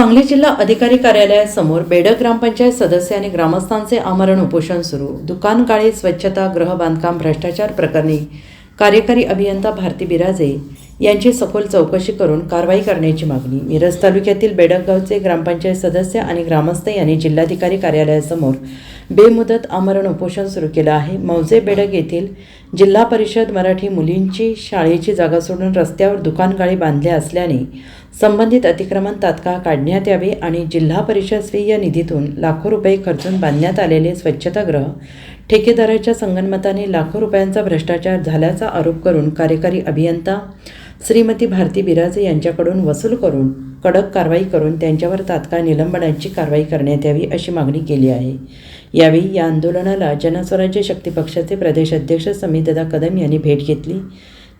सांगली जिल्हा अधिकारी कार्यालयासमोर बेडक ग्रामपंचायत सदस्य आणि ग्रामस्थांचे आमरण उपोषण सुरू. दुकान काळे स्वच्छता गृह बांधकाम भ्रष्टाचार प्रकरणी कार्यकारी अभियंता भारती बिराजे यांची सखोल चौकशी करून कारवाई करण्याची मागणी मिरज तालुक्यातील बेडकगावचे ग्रामपंचायत सदस्य आणि ग्रामस्थ यांनी जिल्हाधिकारी कार्यालयासमोर बेमुदत आमरण उपोषण सुरू केलं आहे. मौजे बेडक येथील जिल्हा परिषद मराठी मुलींची शाळेची जागा सोडून रस्त्यावर दुकानगाळी बांधल्या असल्याने संबंधित अतिक्रमण तात्काळ काढण्यात यावे आणि जिल्हा परिषद स्वीय निधीतून लाखो रुपये खर्चून बांधण्यात आलेले स्वच्छतागृह ठेकेदाराच्या संगणमताने लाखो रुपयांचा भ्रष्टाचार झाल्याचा आरोप करून कार्यकारी अभियंता श्रीमती भारती बिराजे यांच्याकडून वसूल करून कडक कारवाई करून त्यांच्यावर तात्काळ निलंबनाची कारवाई करण्यात यावी अशी मागणी केली आहे. यावेळी या आंदोलनाला जनस्वराज्य शक्ती पक्षाचे प्रदेश अध्यक्ष समितदा कदम यांनी भेट घेतली.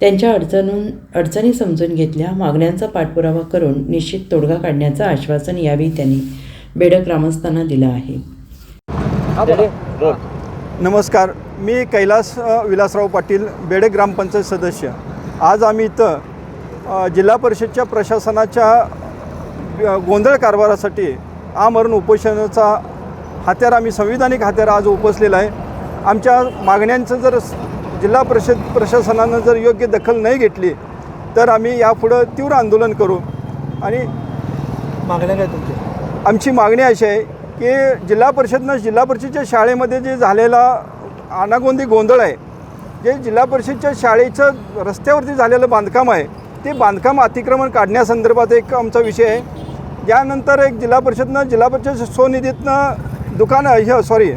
त्यांच्या अडचणून अडचणी समजून घेतल्या मागण्यांचा पाठपुरावा करून निश्चित तोडगा काढण्याचं आश्वासन यावेळी त्यांनी बेडक ग्रामस्थांना दिलं आहे. नमस्कार मी कैलास विलासराव पाटील बेडक ग्रामपंचायत सदस्य. आज आम्ही इथं जिल्हा परिषदच्या प्रशासनाच्या गोंधळ कारभारासाठी आमरण उपोषणाचा हत्यार आम्ही संविधानिक हत्यार आज उपसलेला आहे. आमच्या मागण्यांचं जर जिल्हा परिषद प्रशासनानं जर योग्य दखल नाही घेतली तर आम्ही यापुढं तीव्र आंदोलन करू. आणि मागण्या काय तुमच्या? आमची मागणी अशी आहे की जिल्हा परिषदनं जिल्हा परिषदच्या शाळेमध्ये जे झालेला अनागोंदी गोंधळ आहे जे जिल्हा परिषदच्या शाळेचं रस्त्यावरती झालेलं बांधकाम आहे ते बांधकाम अतिक्रमण काढण्यासंदर्भात एक आमचा विषय आहे. यानंतर एक जिल्हा परिषदनं जिल्हा परिषद स्वनिधीतनं दुकानं हे सॉरी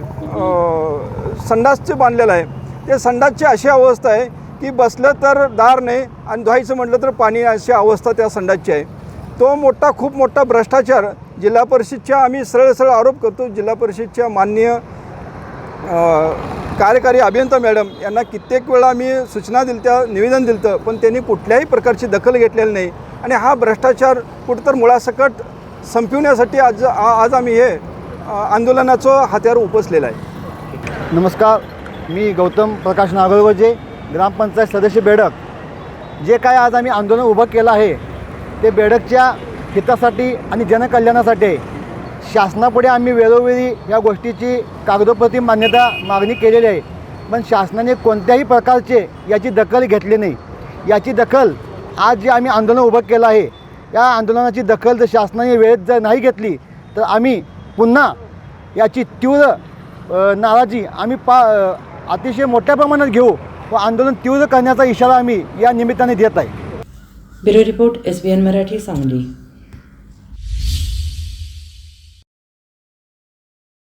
संडासचं बांधलेलं आहे ते संडासची अशी अवस्था आहे की बसलं तर दार नाही आणि धुवायचं म्हटलं तर पाणी अशी अवस्था त्या संडासची आहे. तो मोठा खूप मोठा भ्रष्टाचार जिल्हा परिषदच्या आम्ही सरळ सरळ आरोप करतो. जिल्हा परिषदच्या माननीय कार्यकारी अभियंता मॅडम यांना कित्येक वेळा मी सूचना दिलत्या निवेदन दिलतं पण त्यांनी कुठल्याही प्रकारची दखल घेतलेली नाही. आणि हा भ्रष्टाचार कुठंतर मुळासकट संपविण्यासाठी आज आज आम्ही हे आंदोलनाचं हत्यार उपसलेलं आहे. नमस्कार मी गौतम प्रकाश नागरगोजे ग्रामपंचायत सदस्य बेडक. जे काय आज आम्ही आंदोलन उभं केलं आहे ते बेडकच्या हितासाठी आणि जनकल्याणासाठी आहे शासनापुढे आम्ही वेळोवेळी या गोष्टीची कागदोपत्री मान्यता मागणी केलेली आहे. पण शासनाने कोणत्याही प्रकारचे याची दखल घेतली नाही. याची दखल आज जे आम्ही आंदोलन उभं केलं आहे या आंदोलनाची दखल जर शासनाने वेळेत जर नाही घेतली तर आम्ही पुन्हा याची तीव्र नाराजी आम्ही पा अतिशय मोठ्या प्रमाणात घेऊ व आंदोलन तीव्र करण्याचा इशारा आम्ही या निमित्ताने देत आहे. Bureau report S B N Marathi Sangli.